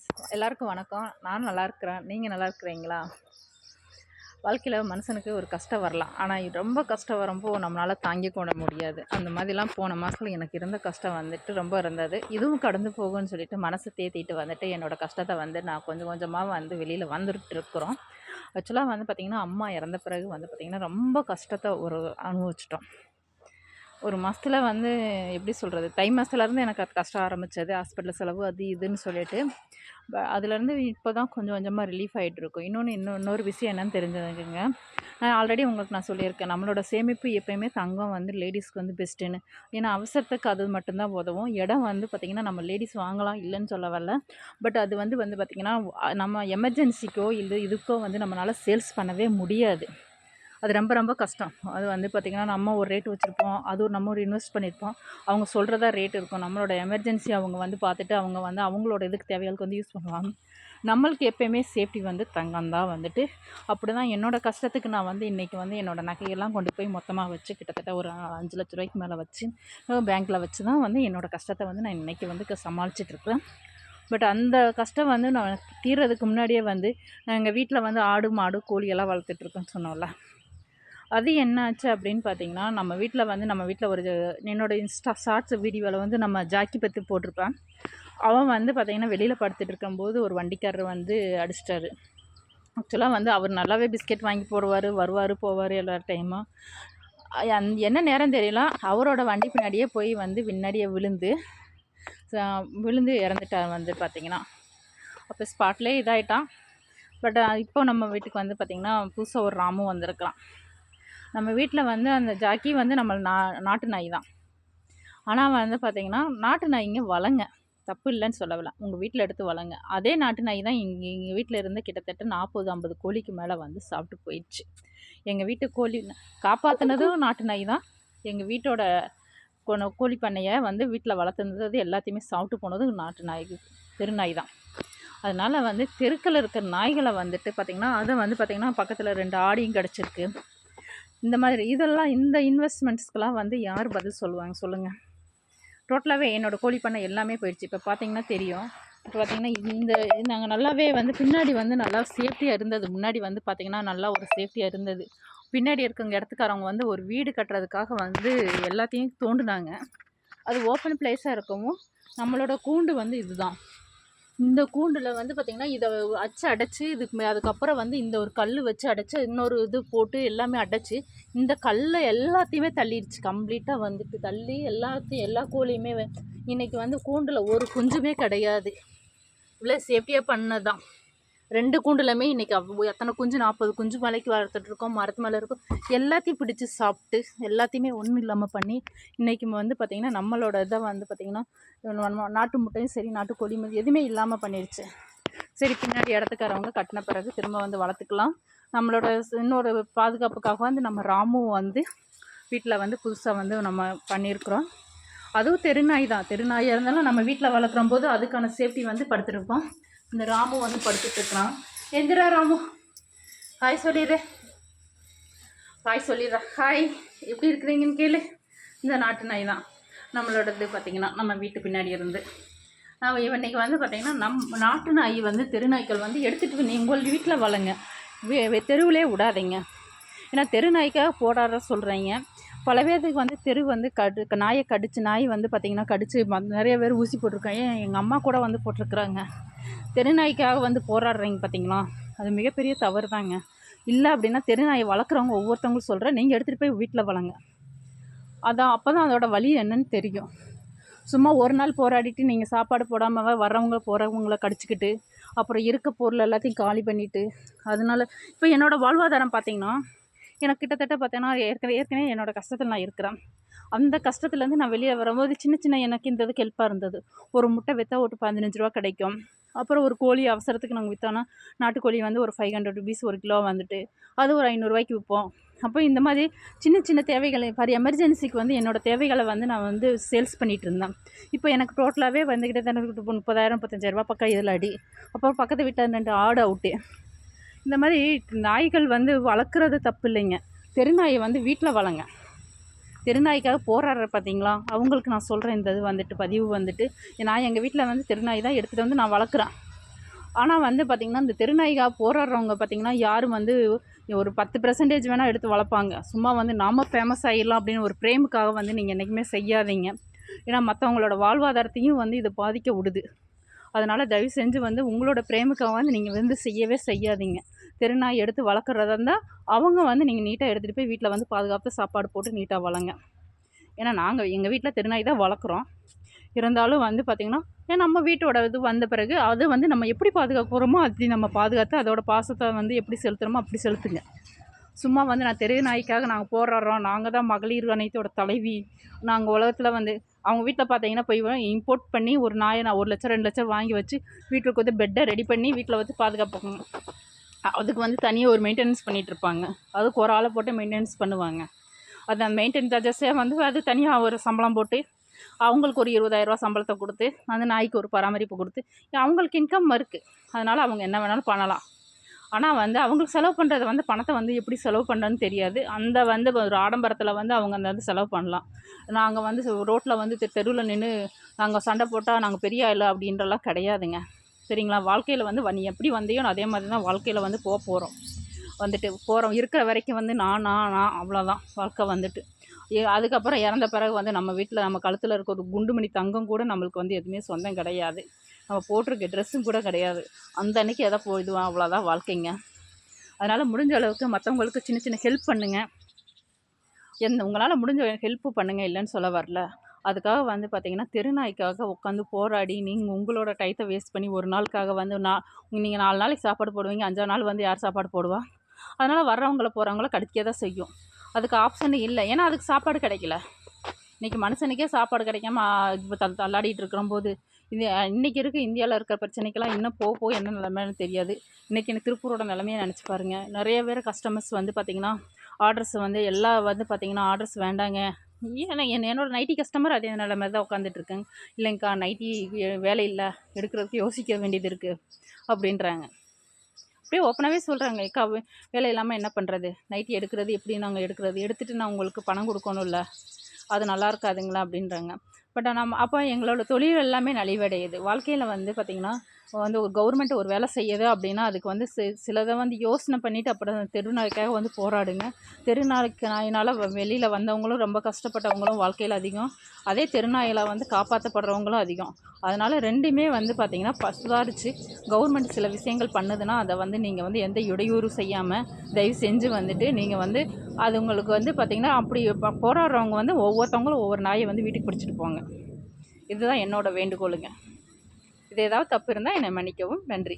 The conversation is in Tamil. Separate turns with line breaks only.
ஃப்ரெண்ட்ஸ். எல்லாருக்கும் வணக்கம். நான் நல்லா இருக்கிறேன். நீங்கள் நல்லா இருக்கிறீங்களா? வாழ்க்கையில் மனுஷனுக்கு ஒரு கஷ்டம் வரலாம். ஆனால் ரொம்ப கஷ்டம் வரும்போது நம்மளால் தாங்கிக் கொள்ள முடியாது. அந்த மாதிரிலாம் போன மாதத்தில் எனக்கு இருந்த கஷ்டம் வந்துட்டு ரொம்ப இருந்தது. இதுவும் கடந்து போகும்னு சொல்லிட்டு மனசை தேத்திட்டு வந்துட்டு என்னோடய கஷ்டத்தை வந்து நான் கொஞ்சம் கொஞ்சமாக வந்து வெளியில் வந்துட்டு இருக்கிறோம். ஆக்சுவலாக வந்து பார்த்திங்கன்னா அம்மா இறந்த பிறகு வந்து பார்த்திங்கன்னா ரொம்ப கஷ்டத்தை ஒரு அனுபவிச்சிட்டோம். ஒரு மாதத்தில் வந்து எப்படி சொல்கிறது தை மாதத்துலேருந்து எனக்கு அது கஷ்டம் ஆரம்பித்தது ஹாஸ்பிட்டல் செலவு அது இதுன்னு சொல்லிட்டு. ப அதுலேருந்து இப்போ தான் கொஞ்சம் கொஞ்சமாக ரிலீஃப் ஆகிட்டு இருக்கும் இன்னொன்று இன்னும் இன்னொரு விஷயம் என்னன்னு தெரிஞ்சதுங்க நான் ஆல்ரெடி உங்களுக்கு நான் சொல்லியிருக்கேன். நம்மளோட சேமிப்பு எப்போயுமே தங்கம் வந்து லேடிஸ்க்கு வந்து பெஸ்ட்டுன்னு ஏன்னா அவசரத்துக்கு அது மட்டும்தான் உதவும். இடம் வந்து பார்த்திங்கன்னா நம்ம லேடிஸ் வாங்கலாம் இல்லைன்னு சொல்ல வரல. பட் அது வந்து வந்து பார்த்திங்கன்னா நம்ம எமர்ஜென்சிக்கோ இல்லை இதுக்கோ வந்து நம்மளால் சேல்ஸ் பண்ணவே முடியாது. அது ரொம்ப ரொம்ப கஷ்டம். அது வந்து பார்த்திங்கன்னா நம்ம ஒரு ரேட் வச்சுருப்போம். அது ஒரு நம்ம ஒரு இன்வெஸ்ட் பண்ணியிருப்போம் அவங்க சொல்கிறதா ரேட் இருக்கும். நம்மளோட எமர்ஜென்சி அவங்க வந்து பார்த்துட்டு அவங்க வந்து அவங்களோட இதுக்கு தேவைகளுக்கு வந்து யூஸ் பண்ணுவாங்க. நம்மளுக்கு எப்போயுமே சேஃப்டி வந்து தங்கம் தான் வந்துட்டு. அப்படி தான் என்னோடய கஷ்டத்துக்கு நான் வந்து இன்றைக்கி வந்து என்னோடய நகையெல்லாம் கொண்டு போய் மொத்தமாக வச்சு கிட்டத்தட்ட ஒரு அஞ்சு லட்ச ரூபாய்க்கு மேலே வச்சு பேங்க்கில் வச்சு தான் வந்து என்னோடய கஷ்டத்தை வந்து நான் இன்றைக்கி வந்து சமாளிச்சிட்ருக்கேன் பட் அந்த கஷ்டம் வந்து நான் தீர்றதுக்கு முன்னாடியே வந்து நான் எங்கள் வீட்டில் வந்து ஆடு மாடு கோழியெல்லாம் வளர்த்துட்ருக்கேன்னு சொன்னோம்ல. அது என்னாச்சு அப்படின்னு பார்த்தீங்கன்னா நம்ம வீட்டில் வந்து நம்ம வீட்டில் ஒரு என்னோடய இன்ஸ்டா ஷார்ட்ஸ் வீடியோவில் வந்து நம்ம ஜாக்கி பற்றி போட்டிருப்பேன். அவன் வந்து பார்த்திங்கன்னா வெளியில் படுத்துட்டு இருக்கும்போது ஒரு வண்டிக்காரர் வந்து அடிச்சிட்டாரு. ஆக்சுவலாக வந்து அவர் நல்லாவே பிஸ்கெட் வாங்கி போடுவார் வருவார் போவார் எல்லா டைமும் அந் என்ன நேரம் தெரியல அவரோட வண்டி பின்னாடியே போய் வந்து பின்னாடியே விழுந்து விழுந்து இறந்துட்டார் வந்து பார்த்திங்கன்னா அப்போ ஸ்பாட்லேயே இதாகிட்டான் பட் இப்போ நம்ம வீட்டுக்கு வந்து பார்த்திங்கன்னா புதுசாக ஒரு ராமும் வந்திருக்கலாம் நம்ம வீட்டில் வந்து அந்த ஜாக்கி வந்து நம்ம நா நாட்டு நாய் தான். ஆனால் வந்து பார்த்திங்கன்னா நாட்டு நாய்ங்க வளங்க. தப்பு இல்லைன்னு சொல்லவில்லை. உங்கள் வீட்டில் எடுத்து வளங்க. அதே நாட்டு நாய் தான் இங்கே எங்கள் வீட்டில் இருந்து கிட்டத்தட்ட நாற்பது ஐம்பது கோழிக்கு மேலே வந்து சாப்பிட்டு போயிடுச்சு. எங்கள் வீட்டு கோழி காப்பாற்றினதும் நாட்டு நாய் தான். எங்கள் வீட்டோட கோழி பண்ணையை வந்து வீட்டில் வளர்த்துனது எல்லாத்தையுமே சாப்பிட்டு போனதும் நாட்டு நாய் தெருநாய் தான். அதனால் வந்து தெருக்கில் இருக்கிற நாய்களை வந்துட்டு பார்த்திங்கன்னா அதை வந்து பார்த்திங்கன்னா பக்கத்தில் ரெண்டு ஆடியும் கிடச்சிருக்கு. இந்த மாதிரி இதெல்லாம் இந்த இன்வெஸ்ட்மெண்ட்ஸ்க்கெலாம் வந்து யார் பதில் சொல்லுவாங்க சொல்லுங்கள் டோட்டலாகவே என்னோடய கோழி பண்ணை எல்லாமே போயிடுச்சு. இப்போ பார்த்தீங்கன்னா தெரியும். இப்போ பார்த்திங்கன்னா இந்த நாங்கள் நல்லாவே வந்து பின்னாடி வந்து நல்லா சேஃப்டியாக இருந்தது. முன்னாடி வந்து பார்த்திங்கன்னா நல்லா ஒரு சேஃப்டியாக இருந்தது. பின்னாடி இருக்கவங்க இடத்துக்காரவங்க வந்து ஒரு வீடு கட்டுறதுக்காக வந்து எல்லாத்தையும் தோண்டுனாங்க. அது ஓப்பன் பிளேஸாக இருக்கவும் நம்மளோட கூண்டு வந்து இதுதான். இந்த கூண்டில் வந்து பார்த்திங்கன்னா இதை அச்சு அடைச்சி இதுக்கு மே அதுக்கப்புறம் வந்து இந்த ஒரு கல் வச்சு அடைச்சி இன்னொரு இது போட்டு எல்லாமே அடைச்சி இந்த கல்லை எல்லாத்தையுமே தள்ளிடுச்சு. கம்ப்ளீட்டாக வந்துட்டு தள்ளி எல்லாத்தையும் எல்லா கோழியுமே இன்றைக்கி வந்து கூண்டில் ஒரு குஞ்சுமே கிடையாது. இவ்வளோ சேஃப்டியாக பண்ணதான். ரெண்டு கூண்டுலையுமே இன்றைக்கி அவ் எத்தனை குஞ்சு? நாற்பது குஞ்சு மலைக்கு வளர்த்துட்ருக்கோம் மரத்து மேலே இருக்கும். எல்லாத்தையும் பிடிச்சி சாப்பிட்டு எல்லாத்தையுமே ஒன்றும் இல்லாமல் பண்ணி இன்றைக்கி வந்து பார்த்திங்கன்னா நம்மளோட இதை வந்து பார்த்திங்கன்னா நாட்டு முட்டையும் சரி நாட்டு கோழி எதுவுமே இல்லாமல் பண்ணிடுச்சு சரி பின்னாடி இடத்துக்காரவங்க கட்டின பிறகு திரும்ப வந்து வளர்த்துக்கலாம். நம்மளோட இன்னொரு பாதுகாப்புக்காக வந்து நம்ம ராமும் வந்து வீட்டில் வந்து புதுசாக வந்து நம்ம பண்ணியிருக்கிறோம் அதுவும் தெருநாய் தான். தெருநாயாக இருந்தாலும் நம்ம வீட்டில் வளர்க்குற போது அதுக்கான சேஃப்டி வந்து படுத்துருப்போம். இந்த ராமு வந்து படுத்துட்டு இருக்கிறான் எந்திரா ராமு. ஹாய் சொல்லிடு ஹாய் சொல்லிடுறா ஹாய் எப்படி இருக்கிறீங்கன்னு கேளு. இந்த நாட்டு நாய் தான். நம்மளோடது பார்த்திங்கன்னா நம்ம வீட்டு பின்னாடி இருந்து. நம்ம இன்றைக்கி வந்து பார்த்திங்கன்னா நம் நாட்டு நாய் வந்து தெருநாய்க்கள் வந்து எடுத்துகிட்டு நீ உங்கள் வீட்டில் வளங்க தெருவிலே விடாதீங்க. ஏன்னா தெருநாய்க்காக போடாத சொல்கிறீங்க பல பேர்த்துக்கு வந்து தெரு வந்து கடு நாயை கடிச்சு நாய் வந்து பார்த்திங்கன்னா கடிச்சு நிறைய பேர் ஊசி போட்டிருக்காங்க. எங்கள் அம்மா கூட வந்து போட்டிருக்குறாங்க. தெருநாய்க்காக வந்து போராடுறீங்க பார்த்தீங்களா அது மிகப்பெரிய தவறு தாங்க இல்லை அப்படின்னா தெருநாயை வளர்க்குறவங்க ஒவ்வொருத்தவங்களும் சொல்கிறேன் நீங்கள் எடுத்துகிட்டு போய் வீட்டில் வளங்க. அதான் அப்போ தான் அதோடய வழி என்னன்னு தெரியும். சும்மா ஒரு நாள் போராடிட்டு நீங்கள் சாப்பாடு போடாமல் வர்றவங்க போகிறவங்கள கடிச்சிக்கிட்டு அப்புறம் இருக்க பொருள் எல்லாத்தையும் காலி பண்ணிவிட்டு அதனால இப்போ என்னோடய வாழ்வாதாரம் பார்த்திங்கன்னா எனக்கு கிட்டத்தட்ட பார்த்தீங்கன்னா ஏற்கனவே ஏற்கனவே என்னோடய கஷ்டத்தில் நான் இருக்கிறேன். அந்த கஷ்டத்துலேருந்து நான் வெளியே வரும்போது சின்ன சின்ன எனக்கு இந்த இதுக்கு ஹெல்ப்பாக இருந்தது. ஒரு முட்டை விற்றா ஒரு பதினஞ்சு ரூபா கிடைக்கும். அப்புறம் ஒரு கோழி அவசரத்துக்கு நாங்கள் விற்றோன்னா நாட்டுக்கோழி வந்து ஒரு ஃபைவ் ஹண்ட்ரட் ருபீஸ் ஒரு கிலோ வந்துட்டு அது ஒரு ஐநூறுரூவாய்க்கு விற்போம் அப்போ இந்த மாதிரி சின்ன சின்ன தேவைகளை ஃபார் எமர்ஜென்சிக்கு வந்து என்னோடய தேவைகளை வந்து நான் வந்து சேல்ஸ் பண்ணிகிட்டு இருந்தேன். இப்போ எனக்கு டோட்டலாகவே வந்துக்கிட்டே தானே முப்பதாயிரம் முப்பத்தஞ்சாயிரரூபா பக்கம் இதில் அடி. அப்புறம் பக்கத்து வீட்டில் ரெண்டு ஆடு அவுட்டு இந்த மாதிரி நாய்கள் வந்து வளர்க்குறது தப்பு இல்லைங்க. தெருநாயை வந்து வீட்டில் வளங்க தெருநாய்க்காக போராடுற பார்த்தீங்களா? அவங்களுக்கு நான் சொல்கிறேன் இந்த இது வந்துட்டு பதிவு வந்துட்டு. நான் எங்கள் வீட்டில் வந்து தெருநாய் தான் எடுத்துகிட்டு வந்து நான் வளர்க்குறேன். ஆனால் வந்து பார்த்திங்கன்னா இந்த தெருநாய்க்காக போராடுறவங்க பார்த்திங்கன்னா யாரும் வந்து ஒரு பத்து பர்சன்டேஜ் வேணால் எடுத்து வளர்ப்பாங்க. சும்மா வந்து நாம் ஃபேமஸ் ஆகிடலாம் அப்படின்னு ஒரு பிரேமுக்காக வந்து நீங்கள் என்றைக்குமே செய்யாதீங்க. ஏன்னா மற்றவங்களோட வாழ்வாதாரத்தையும் வந்து இது பாதிக்க விடுது. அதனால் தயவு செஞ்சு வந்து உங்களோட பிரேமுக்காக வந்து நீங்கள் வந்து செய்யவே செய்யாதீங்க. தெருநாய் எடுத்து வளர்க்குறதா இருந்தால் அவங்க வந்து நீங்கள் நீட்டாக எடுத்துகிட்டு போய் வீட்டில் வந்து பாதுகாப்பாக சாப்பாடு போட்டு நீட்டாக வளங்க. ஏன்னா நாங்கள் எங்கள் வீட்டில் திருநாய் தான் வளர்க்குறோம். இருந்தாலும் வந்து பார்த்திங்கன்னா ஏன்னா நம்ம வீட்டோட இது வந்த பிறகு அது வந்து நம்ம எப்படி பாதுகாக்கிறோமோ அப்படி நம்ம பாதுகாத்து அதோட பாசத்தை வந்து எப்படி செலுத்துகிறோமோ அப்படி செலுத்துங்க. சும்மா வந்து நான் தெரு நாய்க்காக நாங்கள் போராடுறோம். நாங்கள் தான் மகளிர் அனைத்தோட தலைவி. நாங்கள் உலகத்தில் வந்து அவங்க வீட்டில் பார்த்தீங்கன்னா போய் இம்போர்ட் பண்ணி ஒரு நாயை நான் ஒரு லட்சம் ரெண்டு லட்சம் வாங்கி வச்சு வீட்டுக்கு வந்து பெட்டை ரெடி பண்ணி வீட்டில் வந்து பாதுகாப்பாங்க அதுக்கு வந்து தனியாக ஒரு மெயின்டெனன்ஸ் பண்ணிகிட்டு இருப்பாங்க அதுக்கு ஒரு ஆளை போட்டு மெயின்டெனன்ஸ் பண்ணுவாங்க. அது அந்த மெயின்டெனன்ஸ் சார்ஜஸே வந்து அது தனியாக ஒரு சம்பளம் போட்டு அவங்களுக்கு ஒரு இருபதாயிரரூவா சம்பளத்தை கொடுத்து அந்த நாய்க்கு ஒரு பராமரிப்பு கொடுத்து அவங்களுக்கு இன்கம் இருக்குது அதனால் அவங்க என்ன வேணாலும் பண்ணலாம். ஆனால் வந்து அவங்களுக்கு செலவு பண்ணுறது வந்து பணத்தை வந்து எப்படி செலவு பண்ணுறதுன்னு தெரியாது. அந்த வந்து ஒரு ஆடம்பரத்தில் வந்து அவங்க அந்த வந்து செலவு பண்ணலாம். நாங்கள் வந்து ரோட்டில் வந்து தெருவில் நின்று நாங்கள் சண்டை போட்டால் நாங்கள் பெரிய இல்லை அப்படின்றலாம் கிடையாதுங்க. சரிங்களா? வாழ்க்கையில் வந்து நீ எப்படி வந்தியோ அதே மாதிரி தான் வாழ்க்கையில் வந்து போக போகிறோம் வந்துட்டு போகிறோம் இருக்கிற வரைக்கும் வந்து நான் நான் நான் அவ்வளோதான் வாழ்க்கை வந்துட்டு. ஏ அதுக்கப்புறம் இறந்த பிறகு வந்து நம்ம வீட்டில் நம்ம கழுத்தில் இருக்க ஒரு குண்டுமணி தங்கம் கூட நம்மளுக்கு வந்து எதுவுமே சொந்தம் கிடையாது. நம்ம போட்டிருக்க ட்ரெஸ்ஸும் கூட கிடையாது. அந்த அன்னைக்கு எதை போயிடுவோம் அவ்வளோதான் வாழ்க்கைங்க. அதனால் முடிஞ்ச அளவுக்கு மற்றவங்களுக்கு சின்ன சின்ன ஹெல்ப் பண்ணுங்கள் எந்த உங்களால் முடிஞ்ச ஹெல்ப்பு பண்ணுங்கள் இல்லைன்னு சொல்ல வரல. அதுக்காக வந்து பார்த்திங்கன்னா தெருநாய்க்காக உட்காந்து போராடி நீங்கள் உங்களோட டயத்தை வேஸ்ட் பண்ணி ஒரு நாளுக்காக வந்து நான் நீங்கள் நாலு நாளைக்கு சாப்பாடு போடுவீங்க அஞ்சாவது நாள் வந்து யார் சாப்பாடு போடுவா? அதனால் வர்றவங்கள போகிறவங்கள கடிக்க தான் செய்யும். அதுக்கு ஆப்ஷன் இல்லை. ஏன்னா அதுக்கு சாப்பாடு கிடைக்கல. இன்றைக்கி மனுஷனுக்கே சாப்பாடு கிடைக்காம இப்போ தள் தள்ளாடிட்டு இருக்கிறம்போது இது இன்றைக்கி இருக்க இந்தியாவில் இருக்கிற பிரச்சனைக்கெல்லாம் இன்னும் போக போக என்ன நிலைமைன்னு தெரியாது. இன்றைக்கி எனக்கு திருப்பூரோட நிலமையை நினச்சி பாருங்கள் நிறைய பேர் கஸ்டமர்ஸ் வந்து பார்த்திங்கன்னா ஆர்டர்ஸ் வந்து எல்லா வந்து பார்த்திங்கன்னா ஆர்டர்ஸ் வேண்டாங்க. ஏன்னா என் என்னோடய நைட்டி கஸ்டமர் அதே நிலமை தான் உட்காந்துட்ருக்கேங்க இல்லைங்க்கா நைட்டி வேலை இல்லை எடுக்கிறதுக்கு யோசிக்க வேண்டியது இருக்குது அப்படின்றாங்க. அப்படியே ஓப்பனாகவே சொல்கிறாங்க அக்கா வேலை இல்லாமல் என்ன பண்ணுறது நைட்டி எடுக்கிறது எப்படி நாங்கள் எடுக்கிறது? எடுத்துகிட்டு நான் உங்களுக்கு பணம் கொடுக்கணும்ல. அது நல்லா இருக்காதுங்களா? அப்படின்றாங்க. பட் நம்ம அப்போ எங்களோட தொழில் எல்லாமே நலிவடையுது. வாழ்க்கையில் வந்து பார்த்திங்கன்னா வந்து ஒரு கவர்மெண்ட் ஒரு வேலை செய்யுது அப்படின்னா அதுக்கு வந்து சி சிலதை வந்து யோசனை பண்ணிவிட்டு அப்புறம் தெருநாய்க்காக வந்து போராடுங்க. தெருநாய்க்கு நாயினால் வெளியில் வந்தவங்களும் ரொம்ப கஷ்டப்பட்டவங்களும் வாழ்க்கையில் அதிகம். அதே தெருநாயில் வந்து காப்பாற்றப்படுறவங்களும் அதிகம். அதனால் ரெண்டுமே வந்து பார்த்திங்கன்னா சுதாரித்து கவர்மெண்ட் சில விஷயங்கள் பண்ணுதுன்னா அதை வந்து நீங்கள் வந்து எந்த இடையூறும் செய்யாமல் தயவு செஞ்சு வந்துட்டு நீங்கள் வந்து அது உங்களுக்கு வந்து பார்த்திங்கன்னா அப்படி போராடுறவங்க வந்து ஒவ்வொருத்தவங்களும் ஒவ்வொரு நாயை வந்து வீட்டுக்கு பிடிச்சிட்டு போங்க. இதுதான் என்னோடய வேண்டுகோளுங்க. இது ஏதாவது தப்பு இருந்தால் என்னை மன்னிக்கவும். நன்றி.